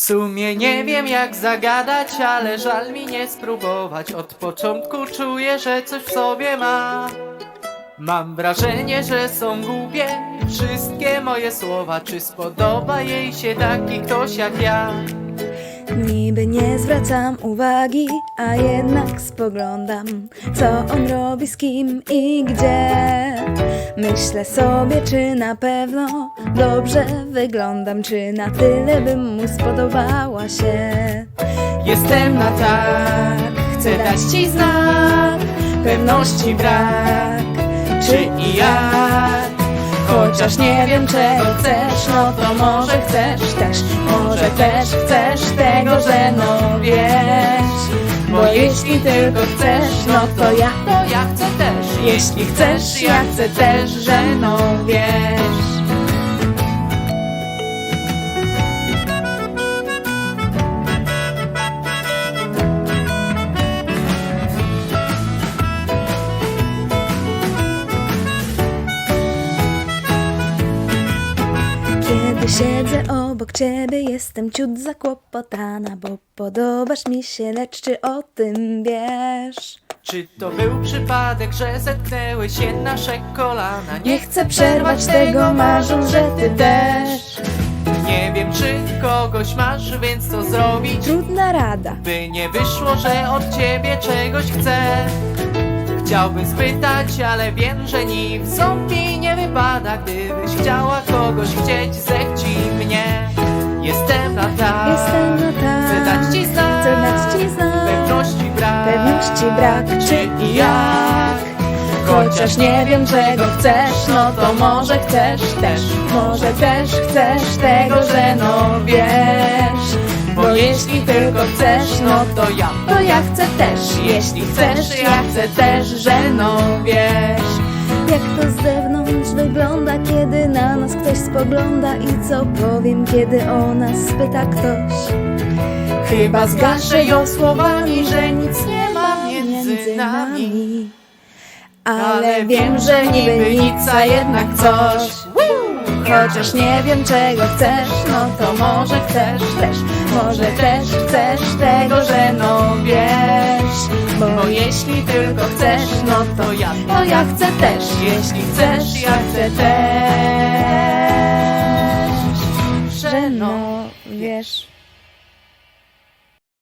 sumie nie wiem jak zagadać, ale żal mi nie spróbować. Od początku czuję, że coś w sobie ma. Mam wrażenie, że są głupie wszystkie moje słowa. Czy spodoba jej się taki ktoś jak ja? Niby nie zwracam uwagi, a jednak spoglądam, co on robi, z kim i gdzie. Myślę sobie, czy na pewno dobrze wyglądam, czy na tyle bym mu spodobała się. Jestem na tak, chcę dać ci znak, pewności brak, czy i jak. Chociaż nie wiem czego chcesz, no to może chcesz też, może też chcesz tego, że no wiesz. Bo jeśli tylko chcesz, no to ja, to ja chcę też. Jeśli chcesz, ja chcę też, że no wiesz. Kiedy siedzę obok ciebie, jestem ciut zakłopotana, bo podobasz mi się, lecz czy o tym wiesz? Czy to był przypadek, że zetknęły się nasze kolana? Nie chcę przerwać tego, marząc, że ty też. Nie wiem, czy kogoś masz, więc co zrobić? Trudna rada. By nie wyszło, że od ciebie czegoś chcę. Chciałbym spytać, ale wiem, że ni w ząbki nie wypada. Gdybyś chciała kogoś chcieć, mnie. Jestem na tak. Jestem na tak. Chcę dać ci znak. Chcę dać ci znak. Pewności brak. Pewności brak. Czy i jak? Chociaż nie wiem czego chcesz, no to może chcesz też, może też chcesz tego, że no wiesz. Bo jeśli tylko chcesz, no to ja, to ja chcę też. Jeśli chcesz, ja chcę też, że no wiesz. Spogląda i co powiem, kiedy o nas spyta ktoś. Chyba zgaszę ją słowami, że nic nie ma między nami. Ale wiem, że niby nic, a jednak coś. Chociaż nie wiem czego chcesz, no to może chcesz też, może też chcesz tego, że no wiesz. Bo jeśli tylko chcesz, no to ja, to ja chcę też. Jeśli chcesz, ja chcę też, arkadaşlar.